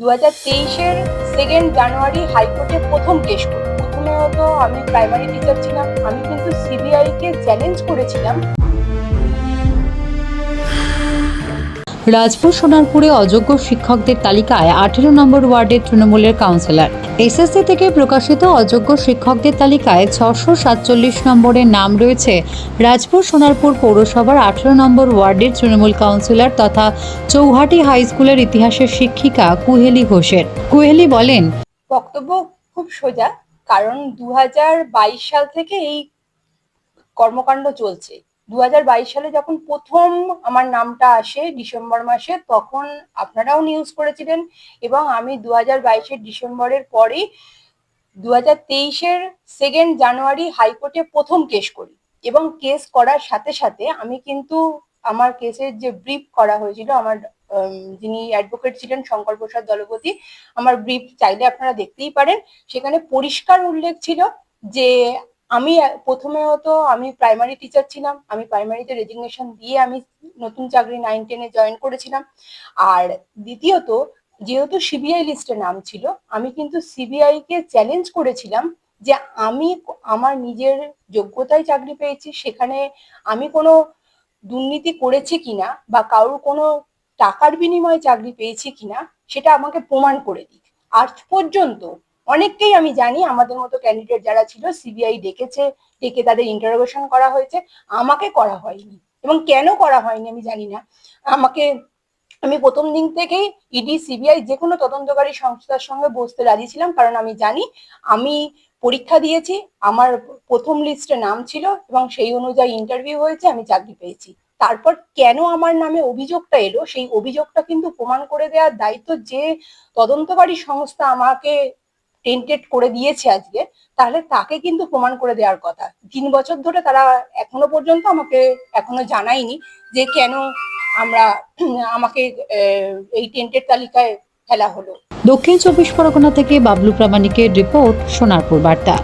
দু হাজার তেইশের সেকেন্ড জানুয়ারি হাইকোর্টে প্রথম কেস করি। প্রথমে তো আমি প্রাইমারি টিচার ছিলাম। আমি কিন্তু সিবিআই কে চ্যালেঞ্জ করেছিলাম। রাজপুর সোনারপুরে অযোগ্য শিক্ষকদের তালিকায় আঠেরো নম্বর ওয়ার্ডের তৃণমূলের কাউন্সিলর। এসএসসি থেকে প্রকাশিত অযোগ্য শিক্ষকদের তালিকায় ছশো সাতচল্লিশ নম্বরের নাম রয়েছে রাজপুর সোনারপুর পৌরসভার আঠেরো নম্বর ওয়ার্ডের তৃণমূল কাউন্সিলর তথা চৌহাটি হাই স্কুলের ইতিহাসের শিক্ষিকা কুহেলি ঘোষের। কুহেলি বলেন, বক্তব্য খুব সোজা, কারণ দু হাজার বাইশ সাল থেকে এই কর্মকাণ্ড চলছে। দু হাজার বাইশ সালে যখন প্রথম আমার নামটা আসে ডিসেম্বর মাসে, তখন আপনারাও নিউজ করেছিলেন এবং আমি দু হাজার বাইশের ডিসেম্বরের পরেই দু হাজার তেইশের সেকেন্ড জানুয়ারি হাইকোর্টে প্রথম কেস করি এবং কেস করার সাথে সাথে আমি কিন্তু আমার কেসের যে ব্রিফ করা হয়েছিল, আমার যিনি অ্যাডভোকেট ছিলেন শঙ্কর প্রসাদ দলপতি, আমার ব্রিফ চাইলে আপনারা দেখতেই পারেন। সেখানে পরিষ্কার উল্লেখ ছিল যে আমি, প্রথমে হতো আমি প্রাইমারি টিচার ছিলাম, আমি প্রাইমারিতে রেজিগনেশন দিয়ে আমি নতুন চাকরি নাইন টেনে জয়েন করেছিলাম। আর দ্বিতীয়ত, যেহেতু সিবিআই লিস্টে নাম ছিল, আমি কিন্তু সিবিআই কে চ্যালেঞ্জ করেছিলাম যে আমি আমার নিজের যোগ্যতায় চাকরি পেয়েছি, সেখানে আমি কোনো দুর্নীতি করেছি কিনা বা কারোর কোনো টাকার বিনিময়ে চাকরি পেয়েছি কিনা, সেটা আমাকে প্রমাণ করে দিক। আজ পর্যন্ত অনেককেই আমি জানি, আমাদের মতো ক্যান্ডিডেট যারা ছিল সিবিআই ডেকেছে, ডেকে তাদের ইন্টারোগেশন করা হয়েছে, আমাকে করা হয়নি। এবং কেন করা হয়নি আমি জানি না। আমাকে, আমি প্রথম দিন থেকেই ইডি সিবিআই যে কোনো তদন্তকারী সংস্থার সঙ্গে বসতে রাজি ছিলাম, কারণ আমি জানি, আমি পরীক্ষা দিয়েছি, আমার প্রথম লিস্টে নাম ছিল, এবং সেই অনুযায়ী ইন্টারভিউ হয়েছে, আমি চাকরি পেয়েছি। তারপর কেন আমার নামে অভিযোগটা এলো, সেই অভিযোগটা কিন্তু প্রমাণ করে দেওয়ার দায়িত্ব যে তদন্তকারী সংস্থা আমাকে টেন্টেড করে দিয়েছে আজকে, তাহলে তাকে কিন্তু প্রমাণ করে দেওয়ার কথা। তিন বছর ধরে তারা এখনও পর্যন্ত আমাকে এখনও জানায়নি যে কেন আমরা আমাকে এই টেন্টের তালিকায় ফেলা হলো। দক্ষিণ চব্বিশ পরগনা থেকে বাবলু প্রামাণিকের রিপোর্ট সোনারপুর বার্তা।